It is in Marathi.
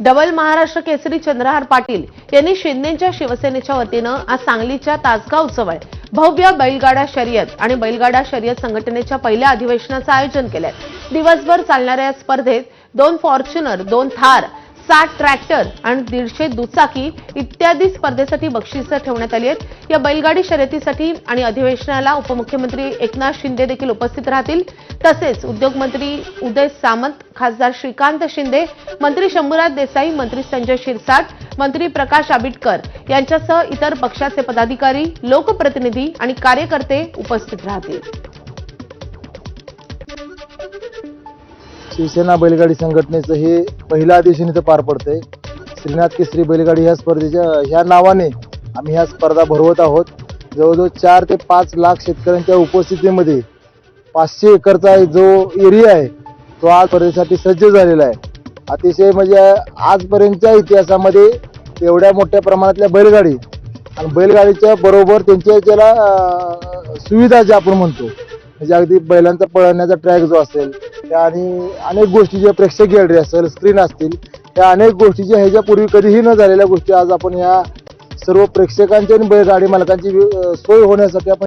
डबल महाराष्ट्र केसरी चंद्रहार पाटील यांनी शिंदेच्या शिवसेनेच्या वतीनं आज सांगलीच्या तासगाव जवळ भव्य बैलगाडा शर्यत आणि बैलगाडा शर्यत संघटनेच्या पहिल्या अधिवेशनाचं आयोजन केलंय. दिवसभर चालणाऱ्या या स्पर्धेत दोन फॉर्च्युनर दोन थार साठ ट्रॅक्टर आणि दीडशे दुचाकी इत्यादी स्पर्धेसाठी बक्षिसं ठेवण्यात आली आहेत. या बैलगाडी शर्यतीसाठी आणि अधिवेशनाला उपमुख्यमंत्री एकनाथ शिंदे देखील उपस्थित राहतील. तसेच उद्योगमंत्री उदय सामंत खासदार श्रीकांत शिंदे मंत्री शंभूराज देसाई मंत्री संजय शिरसाट मंत्री प्रकाश आबिटकर यांच्यासह इतर पक्षाचे पदाधिकारी लोकप्रतिनिधी आणि कार्यकर्ते उपस्थित राहतील. शिवसेना बैलगाडी संघटनेचं हे पहिलं अधिवेशन इथं पार पडतंय. श्रीनाथ केसरी बैलगाडी ह्या स्पर्धेच्या ह्या नावाने आम्ही ह्या स्पर्धा भरवत आहोत. जवळजवळ चार ते पाच लाख शेतकऱ्यांच्या उपस्थितीमध्ये पाचशे एकरचा जो एरिया आहे तो आज स्पर्धेसाठी सज्ज झालेला आहे. अतिशय म्हणजे आजपर्यंतच्या इतिहासामध्ये एवढ्या मोठ्या प्रमाणातल्या बैलगाडी आणि बैलगाडीच्या बरोबर त्यांच्या ज्याला सुविधा ज्या आपण म्हणतो म्हणजे अगदी बैलांचा पळण्याचा ट्रॅक जो असेल त्या आणि अनेक गोष्टी ज्या प्रेक्षक गॅलरी असेल स्क्रीन असतील त्या अनेक गोष्टी ज्या ह्याच्यापूर्वी कधीही न झालेल्या गोष्टी आज आपण या सर्व प्रेक्षकांची आणि बैलगाडी मालकांची सोय होण्यासाठी आपण